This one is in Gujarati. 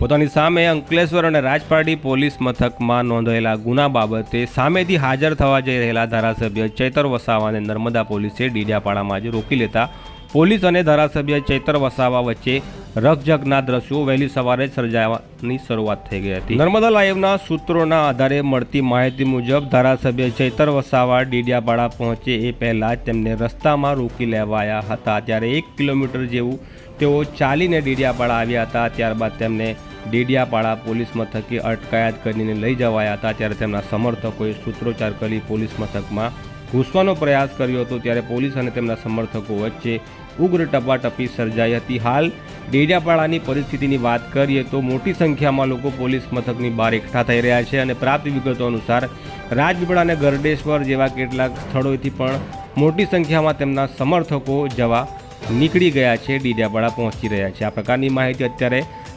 પોતાની સામે અંકલેશ્વર અને રાજપારડી પોલીસ મથકમાં નોંધાયેલા ગુના બાબતે સામેથી હાજર થવા જઈ રહેલા ધારાસભ્ય ચૈતર વસાવાને નર્મદા પોલીસે ડીડિયાપાડામાં જ રોકી લેતા પોલીસ અને ધારાસભ્ય ચૈતર વસાવા વચ્ચે રકઝકના દ્રશ્યો વહેલી સવારે સર્જાવાની શરૂઆત થઈ ગઈ હતી. નર્મદા લાઈવના સૂત્રોના આધારે મળતી માહિતી મુજબ ધારાસભ્ય ચૈતર વસાવા ડીડિયાપાડા પહોંચે એ પહેલાં તેમને રસ્તામાં રોકી લેવાયા હતા. ત્યારે એક કિલોમીટર જેવું તેઓ ચાલીને ડીડિયાપાડા આવ્યા હતા. ત્યારબાદ તેમને ડીડિયાપાડા પોલીસ મથકે અટકાયત કરીને લઈ જવાયા હતા ત્યારે તેમના સમર્થકોએ સૂત્રોચ્ચાર કરી પોલીસ મથકમાં ઘૂસવાનો પ્રયાસ કર્યો હતો ત્યારે પોલીસ અને તેમના સમર્થકો વચ્ચે ઉગ્ર ટપાટપી સર્જાઈ હતી. હાલ ડેડિયાપાડાની પરિસ્થિતિની વાત કરીએ તો મોટી સંખ્યામાં લોકો પોલીસ મથકની બહાર એકઠા થઈ રહ્યા છે અને પ્રાપ્ત વિગતો અનુસાર રાજપીપળા અને ગરડેશ્વર જેવા કેટલાક સ્થળોએથી પણ મોટી સંખ્યામાં તેમના સમર્થકો જવા નીકળી ગયા છે. ડીડિયાપાડા પહોંચી રહ્યા છે. આ પ્રકારની માહિતી અત્યારે